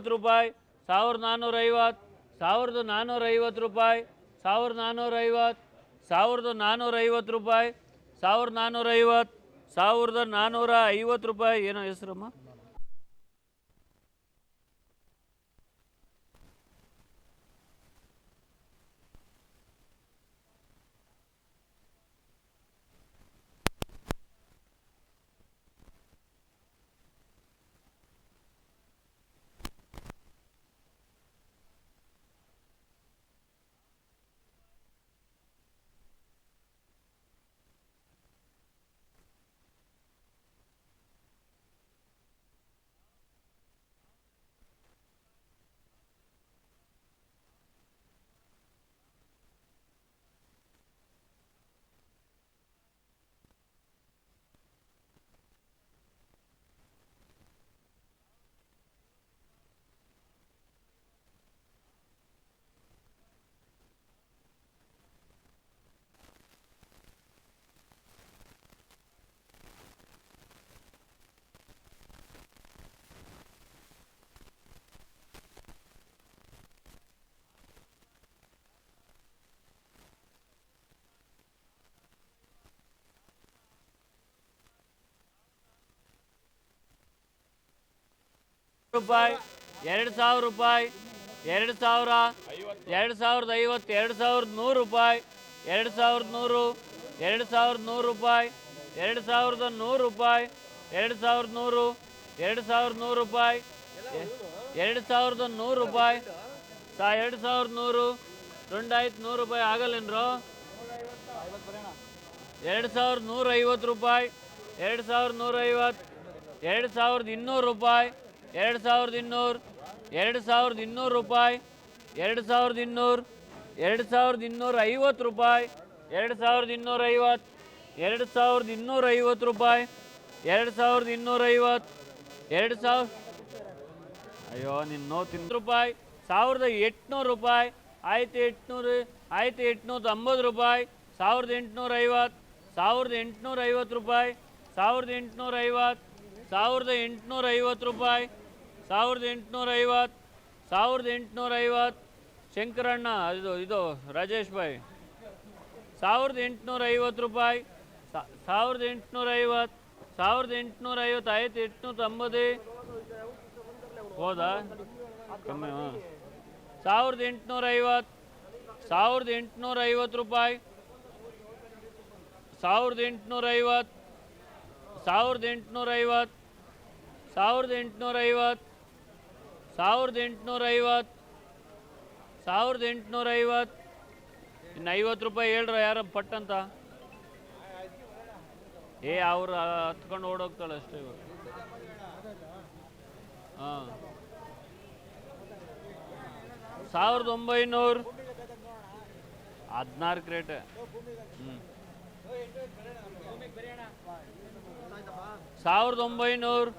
ಐವತ್ತು ರೂಪಾಯಿ, ಸಾವಿರದ ನಾನ್ನೂರ ಐವತ್ತು, ಸಾವಿರದ ನಾನ್ನೂರ ಐವತ್ತು ರೂಪಾಯಿ, ಸಾವಿರದ ನಾನ್ನೂರ ಐವತ್ತು, ಸಾವಿರದ ನಾನ್ನೂರ ಐವತ್ತು ರೂಪಾಯಿ, ಸಾವಿರದ ನಾನ್ನೂರ ಐವತ್ತು, ಸಾವಿರದ ನಾನ್ನೂರ ಐವತ್ತು ರೂಪಾಯಿ. ಏನೋ ಹೆಸರಮ್ಮ? ರೂಪಾಯಿ ಎರಡು ಸಾವಿರ ರೂಪಾಯಿ ಎರಡು ಸಾವಿರ ಎರಡು ಸಾವಿರದ ಐವತ್ತು ಎರಡು ಸಾವಿರದ ನೂರು ರೂಪಾಯಿ ಎರಡು ಸಾವಿರದ ನೂರು ಎರಡು ಸಾವಿರದ ನೂರು ರೂಪಾಯಿ ಎರಡು ಸಾವಿರದ ನೂರು ರೂಪಾಯಿ ಎರಡು ಸಾವಿರದ ನೂರು ಎರಡು ಸಾವಿರದ ನೂರು ರೂಪಾಯಿ ಎರಡು ಸಾವಿರದ ನೂರು ರೂಪಾಯಿ ಸಾ ಎರಡು ಸಾವಿರದ ನೂರು రెంಡಾಯ್ತು ನೂರು ರೂಪಾಯಿ ಆಗಲ್ಲೇನ್ರು ಎರಡು ಸಾವಿರದ ನೂರ ಐವತ್ತು ರೂಪಾಯಿ ಎರಡು ಸಾವಿರದ ನೂರೈವತ್ತು ಎರಡು ಸಾವಿರದ ಇನ್ನೂರು ರೂಪಾಯಿ ಎರಡು ಸಾವಿರದ ಇನ್ನೂರು, ಎರಡು ಸಾವಿರದ ಇನ್ನೂರು ರೂಪಾಯಿ, ಎರಡು ಸಾವಿರದ ಇನ್ನೂರು, ಎರಡು ಸಾವಿರದ ಇನ್ನೂರ ಐವತ್ತು ರೂಪಾಯಿ, ಎರಡು ಸಾವಿರದ ಇನ್ನೂರ ಐವತ್ತು ಎರಡು ಸಾವಿರದ ಇನ್ನೂರ ಐವತ್ತು ರೂಪಾಯಿ, ಎರಡು ಸಾವಿರದ ಇನ್ನೂರ ಐವತ್ತು ಎರಡು ಸಾವಿರ ಅಯ್ಯೋ ನಿನ್ನ ನೋವು ರೂಪಾಯಿ, ಸಾವಿರದ ಎಂಟುನೂರು ರೂಪಾಯಿ, ಆಯ್ತು ಎಂಟುನೂರು, ಆಯ್ತು ಎಂಟುನೂರ ತೊಂಬತ್ತು ರೂಪಾಯಿ, ಸಾವಿರದ ಎಂಟುನೂರ ಐವತ್ತು ಸಾವಿರದ ಎಂಟುನೂರ ಐವತ್ತು ರೂಪಾಯಿ, ಸಾವಿರದ ಎಂಟುನೂರ ಐವತ್ತು ಸಾವಿರದ ಎಂಟುನೂರ ಐವತ್ತು ರೂಪಾಯಿ ಸಾವಿರದ ಎಂಟುನೂರ ಐವತ್ತು ಸಾವಿರದ ಎಂಟುನೂರ ಐವತ್ತು ಶಂಕರಣ್ಣ, ಇದು ಇದು, ರಾಜೇಶ್ ಭಾಯ್. ಸಾವಿರದ ಎಂಟುನೂರ ಐವತ್ತು ರೂಪಾಯಿ ಸಾವಿರದ ಎಂಟುನೂರ ಐವತ್ತು ಸಾವಿರದ ಎಂಟುನೂರ ಐವತ್ತು ಆಯ್ತು ಎಂಟುನೂರ ತೊಂಬತ್ತು ಹೌದಾ? ಕಮ್ಮಿ, ಹಾಂ. ಸಾವಿರದ ಎಂಟುನೂರ ಐವತ್ತು ಸಾವಿರದ ಎಂಟುನೂರ ಐವತ್ತು ರೂಪಾಯಿ, ಸಾವಿರದ ಎಂಟುನೂರ ಐವತ್ತು ಸಾವಿರದ ಎಂಟುನೂರ ಐವತ್ತು ಸಾವಿರದ ಎಂಟುನೂರ ಐವತ್ತು ಸಾವಿರದ ಎಂಟುನೂರ ಐವತ್ತು ಸಾವಿರದ ಎಂಟುನೂರ ಐವತ್ತು ಇನ್ನು ಐವತ್ತು ರೂಪಾಯಿ ಹೇಳ್ರ ಯಾರ ಪಟ್ಟಂತ? ಏ, ಅವ್ರು ಹತ್ಕೊಂಡು ಓಡೋಗ್ತಾಳೆ ಅಷ್ಟೇ ಇವರು ಹಾಂ. ಸಾವಿರದ ಒಂಬೈನೂರು ಹದಿನಾರು ಕ್ರೇಟ್ ಹ್ಞೂ ಸಾವಿರದ ಒಂಬೈನೂರು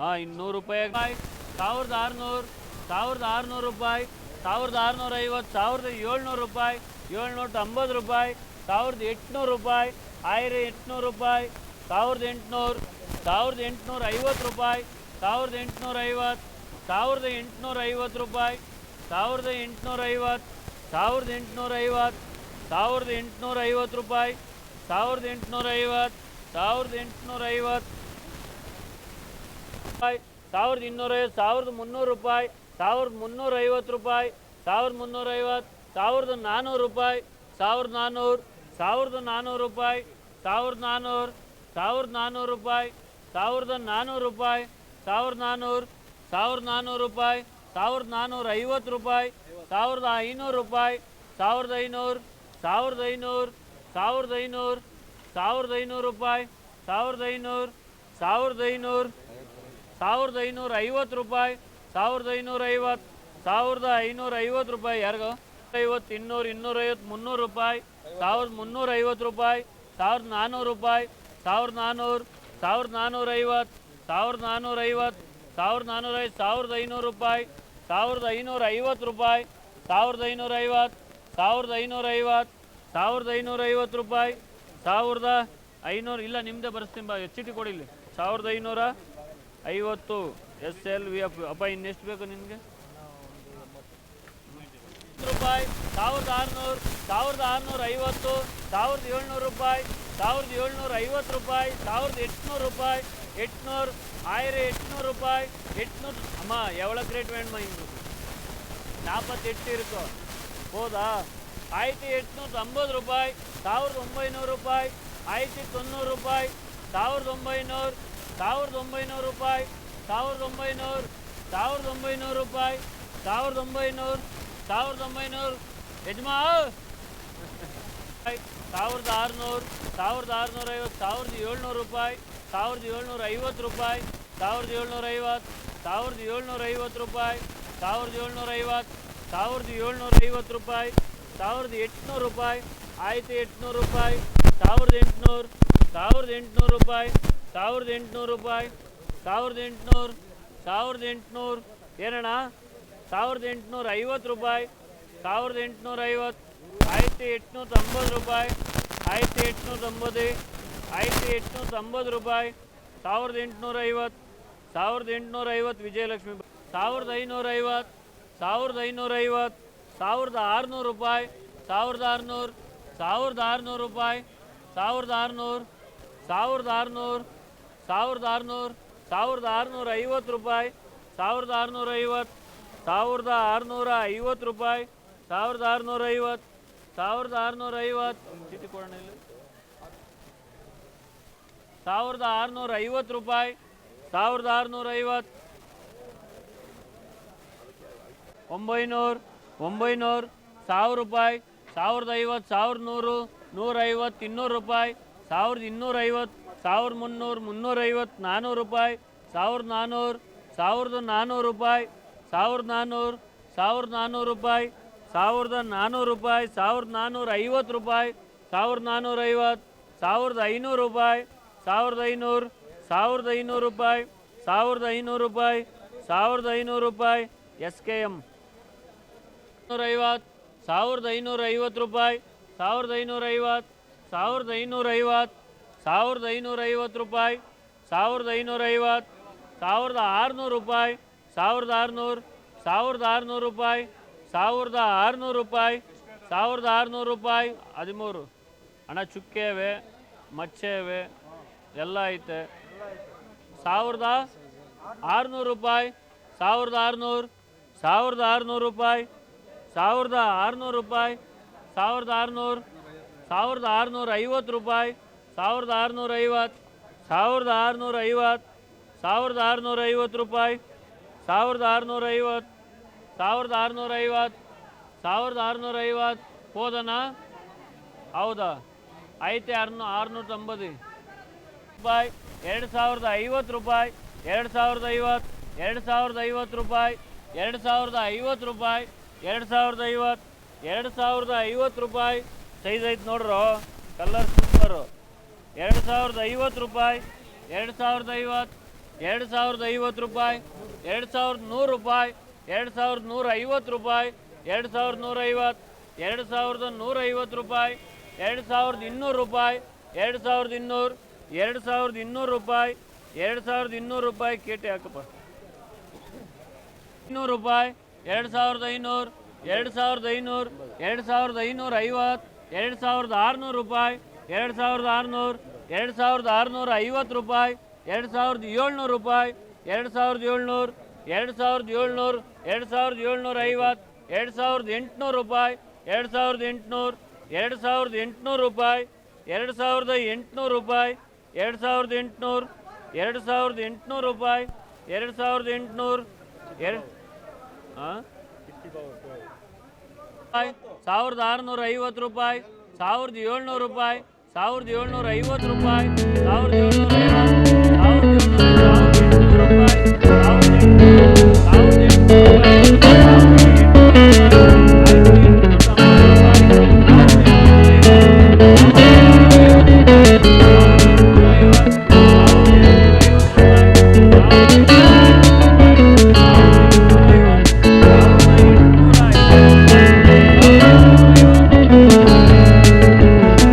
ಹಾಂ ಇನ್ನೂರು ರೂಪಾಯಿ ಸಾವಿರದ ಆರುನೂರು ಸಾವಿರದ ಆರುನೂರು ರೂಪಾಯಿ, ಸಾವಿರದ ಆರುನೂರ ಐವತ್ತು, ಸಾವಿರದ ಏಳ್ನೂರು ರೂಪಾಯಿ ಏಳ್ನೂರ ತೊಂಬತ್ತು ರೂಪಾಯಿ, ಸಾವಿರದ ಎಂಟುನೂರು ರೂಪಾಯಿ, ಆಯಿರ ಎಂಟುನೂರು ರೂಪಾಯಿ, ಸಾವಿರದ ಎಂಟುನೂರು, ಸಾವಿರದ ಎಂಟುನೂರ ಐವತ್ತು ರೂಪಾಯಿ, ಸಾವಿರದ ಎಂಟುನೂರ ಐವತ್ತು, ಸಾವಿರದ ಎಂಟುನೂರ ಐವತ್ತು ರೂಪಾಯಿ, ಸಾವಿರದ ಎಂಟುನೂರ ಐವತ್ತು, ಸಾವಿರದ ಎಂಟುನೂರ ಐವತ್ತು, ಸಾವಿರದ ಎಂಟುನೂರ ಐವತ್ತು ರೂಪಾಯಿ, ಸಾವಿರದ ಎಂಟುನೂರ ಐವತ್ತು, ಸಾವಿರದ ಎಂಟುನೂರ ಐವತ್ತು ರೂಪಾಯಿ ಸಾವಿರದ ಇನ್ನೂರೈವತ್ತು ಸಾವಿರದ ಮುನ್ನೂರು ರೂಪಾಯಿ ಸಾವಿರದ ಮುನ್ನೂರ ಐವತ್ತು ರೂಪಾಯಿ ಸಾವಿರದ ಮುನ್ನೂರ ಐವತ್ತು ಸಾವಿರದ ನಾನ್ನೂರು ರೂಪಾಯಿ ಸಾವಿರದ ನಾನ್ನೂರು ಸಾವಿರದ ನಾನ್ನೂರು ರೂಪಾಯಿ ಸಾವಿರದ ನಾನ್ನೂರು ಸಾವಿರದ ನಾನ್ನೂರು ರೂಪಾಯಿ ಸಾವಿರದ ನಾನ್ನೂರು ರೂಪಾಯಿ ಸಾವಿರದ ನಾನ್ನೂರು ಸಾವಿರದ ನಾನ್ನೂರು ರೂಪಾಯಿ ಸಾವಿರದ ನಾನ್ನೂರ ಐವತ್ತು ರೂಪಾಯಿ ಸಾವಿರದ ಐನೂರು ರೂಪಾಯಿ ಸಾವಿರದ ಐನೂರು ಸಾವಿರದ ಐನೂರು ಸಾವಿರದ ಐನೂರು ಸಾವಿರದ ಐನೂರು ರೂಪಾಯಿ ಸಾವಿರದ ಐನೂರು ಸಾವಿರದ ಐನೂರು ಸಾವಿರದ ಐನೂರ ಐವತ್ತು ರೂಪಾಯಿ, ಸಾವಿರದ ಐನೂರ ಐವತ್ತು, ಸಾವಿರದ ಐನೂರ ಐವತ್ತು ರೂಪಾಯಿ, ಯಾರಿಗೋ? ಐವತ್ತು, ಇನ್ನೂರು, ಇನ್ನೂರೈವತ್ತು, ಮುನ್ನೂರು ರೂಪಾಯಿ, ಸಾವಿರದ ಮುನ್ನೂರ ಐವತ್ತು ರೂಪಾಯಿ, ಸಾವಿರದ ನಾನ್ನೂರು ರೂಪಾಯಿ, ಸಾವಿರದ ನಾನ್ನೂರು, ಸಾವಿರದ ನಾನ್ನೂರ ಐವತ್ತು ಸಾವಿರದ ನಾನ್ನೂರ ಐವತ್ತು ಸಾವಿರದ ನಾನ್ನೂರ ಐವತ್ತು ಸಾವಿರದ ಐನೂರು ರೂಪಾಯಿ, ಸಾವಿರದ ಐನೂರ ಐವತ್ತು ರೂಪಾಯಿ, ಸಾವಿರದ ಐನೂರ ಐವತ್ತು ಸಾವಿರದ ಐನೂರ ಐವತ್ತು ಸಾವಿರದ ಐನೂರ ಐವತ್ತು ರೂಪಾಯಿ, ಸಾವಿರದ ಐನೂರು, ಇಲ್ಲ ನಿಮ್ಮದೇ ಬರ್ಸ್ತೀನಿ ಬಾ ಚೀಟಿ ಕೊಡಿ ಇಲ್ಲಿ. ಸಾವಿರದ ಐನೂರ ಐವತ್ತು ಎಸ್ ಎಲ್ ವಿ ಎಫ್ ಅಪ್ಪ ಇನ್ನೆಷ್ಟು ಬೇಕು ನಿನಗೆ? ರೂಪಾಯಿ, ಸಾವಿರದ ಆರುನೂರು, ಸಾವಿರದ ಆರುನೂರ ಐವತ್ತು, ಸಾವಿರದ ಏಳ್ನೂರು ರೂಪಾಯಿ, ಸಾವಿರದ ಏಳ್ನೂರ ಐವತ್ತು ರೂಪಾಯಿ, ಸಾವಿರದ ಎಂಟುನೂರು ರೂಪಾಯಿ, ಎಂಟುನೂರು, ಆಯಿರ ಎಂಟುನೂರು ರೂಪಾಯಿ, ಎಂಟುನೂರು ಅಮ್ಮ எவ்வளோ கிரேட் வேணுமா எங்களுக்கு நாற்பத்தெட்டு இருக்கும் ಹೋದಾ? ಆಯ್ತು ಎಂಟುನೂರ ஐம்பது ರೂಪಾಯಿ, ಸಾವಿರದ ಒಂಬೈನೂರು ರೂಪಾಯಿ, ಆಯ್ತು ತೊನ್ನೂರು ರೂಪಾಯಿ, ಸಾವಿರದ ಒಂಬೈನೂರು ಸಾವಿರದ ಒಂಬೈನೂರು ರೂಪಾಯಿ, ಸಾವಿರದ ಒಂಬೈನೂರು ಸಾವಿರದ ಒಂಬೈನೂರು ರೂಪಾಯಿ, ಸಾವಿರದ ಒಂಬೈನೂರು ಸಾವಿರದ ಒಂಬೈನೂರು. ಯಜಮಾ ಸಾವಿರದ ಆರುನೂರು, ಸಾವಿರದ ಆರುನೂರ ಐವತ್ತು, ಸಾವಿರದ ಏಳ್ನೂರು ರೂಪಾಯಿ, ಸಾವಿರದ ಏಳ್ನೂರ ಐವತ್ತು ರೂಪಾಯಿ, ಸಾವಿರದ ಏಳ್ನೂರ ಐವತ್ತು, ಸಾವಿರದ ಏಳ್ನೂರ ಐವತ್ತು ರೂಪಾಯಿ, ಸಾವಿರದ ಏಳ್ನೂರ ಐವತ್ತು, ಸಾವಿರದ ಏಳ್ನೂರ ಐವತ್ತು ರೂಪಾಯಿ, ಸಾವಿರದ ಎಂಟುನೂರು ರೂಪಾಯಿ, ಆಯ್ತು ಎಂಟುನೂರು ರೂಪಾಯಿ, ಸಾವಿರದ ಎಂಟುನೂರು ಸಾವಿರದ ಎಂಟುನೂರು ರೂಪಾಯಿ ಸಾವಿರದ ಎಂಟುನೂರು ರೂಪಾಯಿ, ಸಾವಿರದ ಎಂಟುನೂರು ಸಾವಿರದ ಎಂಟುನೂರು, ಏನಣ್ಣ? ಸಾವಿರದ ಎಂಟುನೂರ ಐವತ್ತು ರೂಪಾಯಿ, ಸಾವಿರದ ಎಂಟುನೂರ ಐವತ್ತು ಆಯಿರತ್ತಿ ಎಂಟುನೂರ ತೊಂಬತ್ತು ರೂಪಾಯಿ ಆಯಿರತ್ತಿ ಎಂಟುನೂರ ತೊಂಬತ್ತು ಆಯಿರತ್ತಿ ಎಂಟುನೂರ ತೊಂಬತ್ತು ರೂಪಾಯಿ, ಸಾವಿರದ ಎಂಟುನೂರ ಐವತ್ತು, ಸಾವಿರದ ಎಂಟುನೂರ ಐವತ್ತು ವಿಜಯಲಕ್ಷ್ಮಿ ಸಾವಿರದ ಐನೂರ ಐವತ್ತು, ಸಾವಿರದ ಐನೂರ ಐವತ್ತು, ಸಾವಿರದ ಆರುನೂರು ರೂಪಾಯಿ, ಸಾವಿರದ ಆರುನೂರು ಸಾವಿರದ ಆರುನೂರು ರೂಪಾಯಿ, ಸಾವಿರದ ಆರುನೂರು ಸಾವಿರದ ಆರುನೂರು ಸಾವಿರದ ಆರುನೂರು, ಸಾವಿರದ ಆರುನೂರ ಐವತ್ತು ರೂಪಾಯಿ, ಸಾವಿರದ ಆರುನೂರ ಐವತ್ತು, ಸಾವಿರದ ಆರುನೂರ ಐವತ್ತು ರೂಪಾಯಿ, ಸಾವಿರದ ಆರುನೂರ ಐವತ್ತು, ಸಾವಿರದ ಆರುನೂರ ಐವತ್ತು. ಚೀಟಿ ಕೊಡೋಣ ಇಲ್ಲಿ ಸಾವಿರದ ಆರುನೂರ ಐವತ್ತು ರೂಪಾಯಿ, ಸಾವಿರದ ಆರುನೂರ ಐವತ್ತು. ಒಂಬೈನೂರು ಒಂಬೈನೂರು, ಸಾವಿರ ರೂಪಾಯಿ, ಸಾವಿರದ ಐವತ್ತು, ಸಾವಿರದ ನೂರು, ನೂರೈವತ್ತು, ಇನ್ನೂರು ರೂಪಾಯಿ, ಸಾವಿರದ ಇನ್ನೂರ ಐವತ್ತು ಸಾವಿರದ ಮುನ್ನೂರು ಮುನ್ನೂರೈವತ್ತು ನಾನ್ನೂರು ರೂಪಾಯಿ ಸಾವಿರದ ನಾನ್ನೂರು ಸಾವಿರದ ನಾನ್ನೂರು ರೂಪಾಯಿ ಸಾವಿರದ ನಾನ್ನೂರು ಸಾವಿರದ ನಾನ್ನೂರು ರೂಪಾಯಿ ಸಾವಿರದ ನಾನ್ನೂರು ರೂಪಾಯಿ ಸಾವಿರದ ನಾನ್ನೂರ ಐವತ್ತು ರೂಪಾಯಿ ಸಾವಿರದ ನಾನ್ನೂರ ಐವತ್ತು, ಸಾವಿರದ ಐನೂರು ರೂಪಾಯಿ, ಸಾವಿರದ ಐನೂರು ಸಾವಿರದ ಐನೂರು ರೂಪಾಯಿ, ಸಾವಿರದ ಐನೂರು ರೂಪಾಯಿ, ಸಾವಿರದ ಐನೂರು ರೂಪಾಯಿ ಎಸ್ ಕೆ ಎಂ ಐವತ್ತು, ಸಾವಿರದ ಐನೂರ ಐವತ್ತು ರೂಪಾಯಿ, ಸಾವಿರದ ಐನೂರ ಐವತ್ತು, ಸಾವಿರದ ಐನೂರ ಐವತ್ತು ಸಾವಿರದ ಐನೂರ ಐವತ್ತು ರೂಪಾಯಿ, ಸಾವಿರದ ಐನೂರ ಐವತ್ತು ಸಾವಿರದ ಆರುನೂರು ರೂಪಾಯಿ, ಸಾವಿರದ ಆರುನೂರು ಸಾವಿರದ ಆರುನೂರು ರೂಪಾಯಿ, ಸಾವಿರದ ಆರುನೂರು ರೂಪಾಯಿ, ಸಾವಿರದ ಆರುನೂರು ರೂಪಾಯಿ, ಹದಿಮೂರು. ಹಣ ಚುಕ್ಕೆವೆ, ಮಚ್ಚೆವೆ, ಎಲ್ಲ ಐತೆ. ಸಾವಿರದ ಆರುನೂರು ರೂಪಾಯಿ, ಸಾವಿರದ ಆರುನೂರು ಸಾವಿರದ ಆರುನೂರು ರೂಪಾಯಿ, ಸಾವಿರದ ಆರುನೂರು ರೂಪಾಯಿ, ಸಾವಿರದ ಆರುನೂರು, ಸಾವಿರದ ಆರುನೂರ ಐವತ್ತು ರೂಪಾಯಿ ಸಾವಿರದ ಆರುನೂರ ಐವತ್ತು, ಸಾವಿರದ ಆರುನೂರ ಐವತ್ತು, ಸಾವಿರದ ಆರುನೂರ ಐವತ್ತು ರೂಪಾಯಿ, ಸಾವಿರದ ಆರುನೂರ ಐವತ್ತು, ಸಾವಿರದ ಆರುನೂರ ಐವತ್ತು, ಸಾವಿರದ ಆರುನೂರ ಐವತ್ತು. ಹೋದನಾ? ಹೌದಾ? ಐತೆ ಆರ್ನೂ, ಆರುನೂರ ತೊಂಬತ್ತು. ರೂಪಾಯಿ, ಎರಡು ಸಾವಿರದ ಐವತ್ತು ರೂಪಾಯಿ, ಎರಡು ಸಾವಿರದ ಐವತ್ತು, ಎರಡು ಸಾವಿರದ ಐವತ್ತು ರೂಪಾಯಿ, ಎರಡು ಸಾವಿರದ ಐವತ್ತು ರೂಪಾಯಿ, ಎರಡು ಸಾವಿರದ ಐವತ್ತು, ಎರಡು ಸಾವಿರದ ಐವತ್ತು ರೂಪಾಯಿ. ಸೈಜ್ ಐತೆ ನೋಡ್ರೋ ಕಲರ್ ಸೂಪರು ಎರಡು ಸಾವಿರದ ಐವತ್ತು ರೂಪಾಯಿ ಎರಡು ಸಾವಿರದ ಐವತ್ತು ಎರಡು ಸಾವಿರದ ಐವತ್ತು ರೂಪಾಯಿ ಎರಡು ಸಾವಿರದ ನೂರು ರೂಪಾಯಿ ಎರಡು ಸಾವಿರದ ನೂರ ಐವತ್ತು ರೂಪಾಯಿ ಎರಡು ಸಾವಿರದ ನೂರ ಐವತ್ತು ಎರಡು ಸಾವಿರದ ನೂರ ಐವತ್ತು ರೂಪಾಯಿ ಎರಡು ಸಾವಿರದ ಇನ್ನೂರು ರೂಪಾಯಿ ಎರಡು ಸಾವಿರದ ಇನ್ನೂರು ಎರಡು ಸಾವಿರದ ಇನ್ನೂರು ರೂಪಾಯಿ ಎರಡು ಸಾವಿರದ ಇನ್ನೂರು ರೂಪಾಯಿ ಕೇಟಿ ಹಾಕಪ್ಪ ಇನ್ನೂರು ರೂಪಾಯಿ ಎರಡು ಸಾವಿರದ ಐನೂರು ಎರಡು ಸಾವಿರದ ಐನೂರು ಎರಡು ಸಾವಿರದ ಐನೂರ ಐವತ್ತು ಎರಡು ಸಾವಿರದ ಆರುನೂರು ರೂಪಾಯಿ ಎರಡು ಸಾವಿರದ ಆರುನೂರು ಎರಡು ಸಾವಿರದ ಆರುನೂರ ಐವತ್ತು ರೂಪಾಯಿ ಎರಡು ಸಾವಿರದ ಏಳ್ನೂರು ರೂಪಾಯಿ ಎರಡು ಸಾವಿರದ ಏಳ್ನೂರು ಎರಡು ಸಾವಿರದ ಏಳ್ನೂರು ಎರಡು ಸಾವಿರದ ಏಳ್ನೂರ ಐವತ್ತು ಎರಡು ಸಾವಿರದ ಎಂಟುನೂರು ರೂಪಾಯಿ ಎರಡು ಸಾವಿರದ ಎಂಟುನೂರು ಎರಡು ಸಾವಿರದ ಎಂಟುನೂರು ರೂಪಾಯಿ ಎರಡು ಸಾವಿರದ ಎಂಟುನೂರು ರೂಪಾಯಿ ಎರಡು ಸಾವಿರದ ಎಂಟುನೂರು ಎರಡು ಸಾವಿರದ ಎಂಟುನೂರು ರೂಪಾಯಿ ಎರಡು ಸಾವಿರದ ಎಂಟುನೂರು ಎರಡು ಹಾಂ ಸಾವಿರದ ಆರುನೂರ ಐವತ್ತು ರೂಪಾಯಿ ಸಾವಿರದ ಏಳ್ನೂರು ರೂಪಾಯಿ ಸಾವಿರದ ಏಳ್ನೂರ ಐವತ್ತು ರೂಪಾಯಿ ಸಾವಿರದ ಏಳ್ನೂರ